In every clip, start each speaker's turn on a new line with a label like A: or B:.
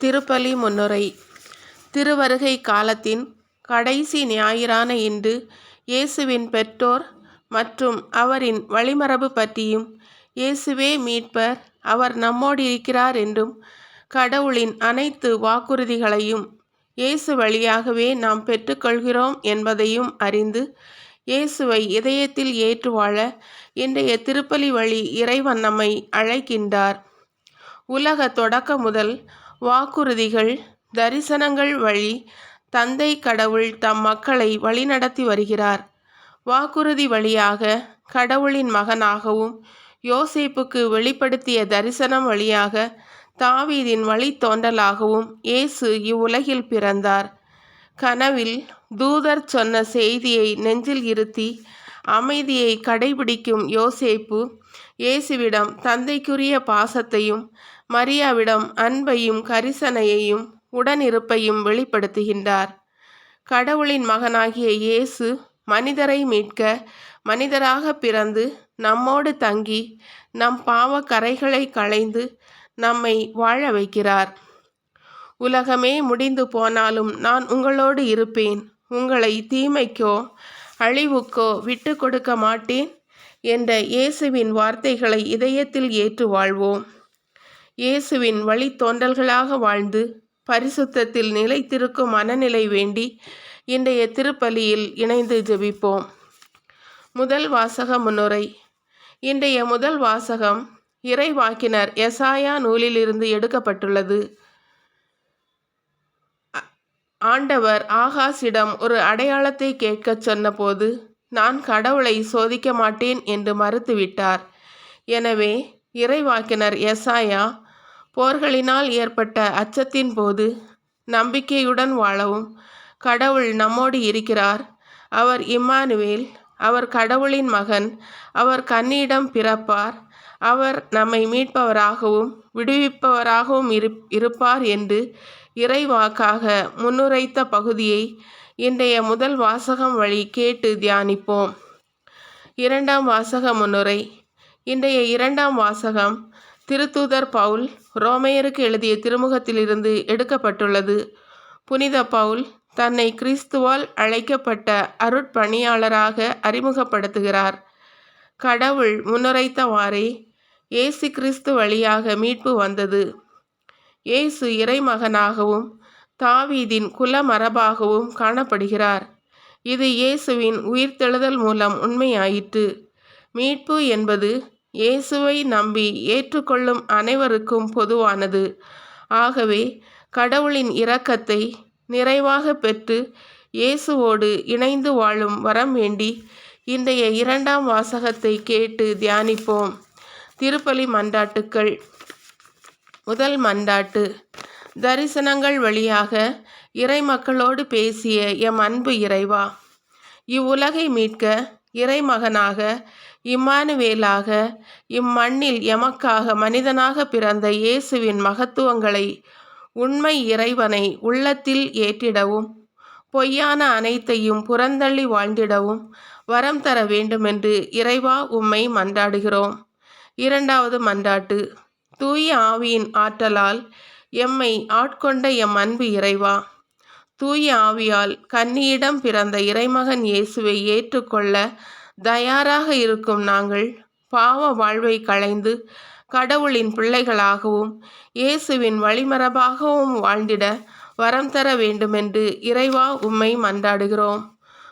A: திருப்பலி முன்னுரை. திருவருகை காலத்தின் கடைசி ஞாயிறான இன்று இயேசுவின் பெற்றோர் மற்றும் அவரின் வழிமரபு பற்றியும் இயேசுவே மீட்பர் அவர் நம்மோடு இருக்கிறார் என்றும் கடவுளின் அனைத்து வாக்குறுதிகளையும் இயேசு வழியாகவே நாம் பெற்றுக்கொள்கிறோம் என்பதையும் அறிந்து இயேசுவை இதயத்தில் ஏற்று வாழ இன்றைய திருப்பலி வழி இறைவன் நம்மை அழைக்கின்றார். உலக தொடக்கம் முதல் வாக்குறுதிகள் தரிசனங்கள் வழி தந்தை கடவுள் தம் மக்களை வழிநடத்தி வருகிறார். வாக்குறுதி வழியாக கடவுளின் மகனாகவும் யோசேப்புக்கு வெளிப்படுத்திய தரிசனம் வழியாக தாவீதின் வழித்தோன்றலாகவும் இயேசு இவ்வுலகில் பிறந்தார். கனவில் தூதர் சொன்ன செய்தியை நெஞ்சில் இருத்தி அமைதியை கடைபிடிக்கும் யோசேப்பு இயேசுவிடம் தந்தைக்குரிய பாசத்தையும் மரியாவிடம் அன்பையும் கரிசனையையும் உடனிருப்பையும் வெளிப்படுத்துகின்றார். கடவுளின் மகனாகிய இயேசு மனிதரை மீட்க மனிதராக பிறந்து நம்மோடு தங்கி நம் பாவ கரைகளை களைந்து நம்மை வாழ வைக்கிறார். உலகமே முடிந்து போனாலும் நான் உங்களோடு இருப்பேன். உங்களை தீமைக்கோ அழிவுக்கோ விட்டு கொடுக்க மாட்டேன் என்ற இயேசுவின் வார்த்தைகளை இதயத்தில் ஏற்று வாழ்வோம். இயேசுவின் வழித்தோன்றல்களாக வாழ்ந்து பரிசுத்தத்தில் நிலைத்திருக்கும் மனநிலை வேண்டி இன்றைய திருப்பலியில் இணைந்து ஜெபிப்போம். முதல் வாசக முன்னுரை. இன்றைய முதல் வாசகம் இறைவாக்கினர் எசாயா நூலிலிருந்து எடுக்கப்பட்டுள்ளது. ஆண்டவர் ஆகாஷிடம் ஒரு அடையாளத்தை கேட்கச் சொன்னபோது நான் கடவுளை சோதிக்க மாட்டேன் என்று மறுத்துவிட்டார். எனவே இறைவாக்கினர் எசாயா போர்களினால் ஏற்பட்ட அச்சத்தின் போது நம்பிக்கையுடன் வாழவும் கடவுள் நம்மோடு இருக்கிறார். அவர் இம்மானுவேல் அவர் கடவுளின் மகன் அவர் கன்னியிடம் பிறப்பார். அவர் நம்மை மீட்பவராகவும் விடுவிப்பவராகவும் இரு இருப்பார் என்று இறைவாக்காக முன்னுரைத்த பகுதியை இன்றைய முதல் வாசகம் வழி கேட்டு தியானிப்போம். இரண்டாம் வாசக முன்னுரை. இன்றைய இரண்டாம் வாசகம் திருத்தூதர் பவுல் ரோமையருக்கு எழுதிய திருமுகத்திலிருந்து எடுக்கப்பட்டுள்ளது. புனித பவுல் தன்னை கிறிஸ்துவால் அழைக்கப்பட்ட அருட்பணியாளராக அறிமுகப்படுத்துகிறார். கடவுள் முன்னுரைத்தவாறே இயேசு கிறிஸ்து வழியாக மீட்பு வந்தது. இயேசு இறைமகனாகவும் தாவீதின் குலமரபாகவும் காணப்படுகிறார். இது இயேசுவின் உயிர்த்தெழுதல் மூலம் உண்மையாயிற்று. மீட்பு என்பது இயேசுவை நம்பி ஏற்றுக்கொள்ளும் அனைவருக்கும் பொதுவானது. ஆகவே கடவுளின் இரக்கத்தை நிறைவாக பெற்று இயேசுவோடு இணைந்து வாழும் வரம் வேண்டி இன்றைய இரண்டாம் வாசகத்தை கேட்டு தியானிப்போம். திருப்பலி மண்டாட்டுக்கள் முதல் மண்டாட்டு தரிசனங்கள் வழியாக இறைமக்களோடு பேசிய எம் அன்பு இறைவா இவ்வுலகை மீட்க இறைமகனாக இம்மானுவேலாக இம்மண்ணில் எமக்காக மனிதனாக பிறந்த இயேசுவின் மகத்துவங்களை உண்மை இறைவனை உள்ளத்தில் ஏற்றிடவும் பொய்யான அனைத்தையும் புறந்தள்ளி வாழ்ந்திடவும் வரம் தர வேண்டுமென்று இறைவா உம்மை மன்றாடுகிறோம். இரண்டாவது மன்றாட்டு தூய ஆவியின் ஆற்றலால் எம்மை ஆட்கொண்ட எம் அன்பு இறைவா தூய ஆவியால் கன்னியிடம் பிறந்த இறைமகன் இயேசுவை ஏற்றுக்கொள்ள தயாராக இருக்கும் நாங்கள் பாவ வாழ்வை களைந்து கடவுளின் பிள்ளைகளாகவும் இயேசுவின் வழிமரபாகவும் வாழ்ந்திட வரம் தர வேண்டுமென்று இறைவா உம்மை மன்றாடுகிறோம்.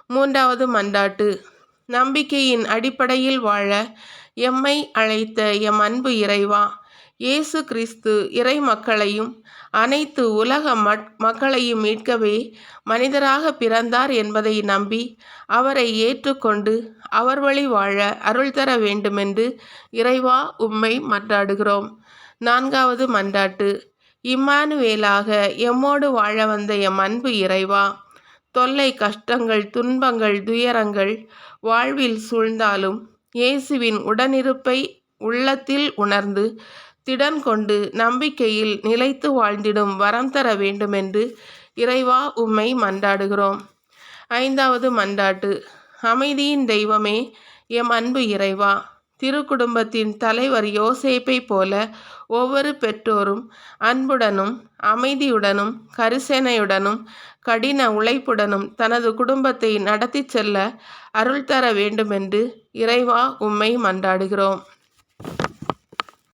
A: மூன்றாவது மன்றாட்டு. நம்பிக்கையின் அடிப்படையில் வாழ எம்மை அழைத்த எம் அன்பு இறைவா இயேசு கிறிஸ்து இறை மக்களையும் அனைத்து உலக மக்களையும் மீட்கவே மனிதராக பிறந்தார் என்பதை நம்பி அவரை ஏற்றுக்கொண்டு அவர் வழி வாழ அருள் தர வேண்டுமென்று இறைவா உம்மை மன்றாடுகிறோம். நான்காவது மன்றாட்டு இம்மானுவேலாக எம்மோடு வாழ வந்த எம் அன்பு இறைவா தொல்லை கஷ்டங்கள் துன்பங்கள் துயரங்கள் வாழ்வில் சூழ்ந்தாலும் இயேசுவின் உடனிருப்பை உள்ளத்தில் உணர்ந்து திடன் கொண்டு நம்பிக்கையில் நிலைத்து வாழ்ந்திடும் வரம் தர வேண்டுமென்று இறைவா உம்மை மன்றாடுகிறோம். ஐந்தாவது மன்றாட்டு. அமைதியின் தெய்வமே எம் அன்பு இறைவா திருக்குடும்பத்தின் தலைவர் யோசேப்பை போல ஒவ்வொரு பெற்றோரும் அன்புடனும் அமைதியுடனும் கரிசேனையுடனும் கடின உழைப்புடனும் தனது குடும்பத்தை நடத்தி செல்ல அருள் தர வேண்டுமென்று இறைவா உம்மை மன்றாடுகிறோம்.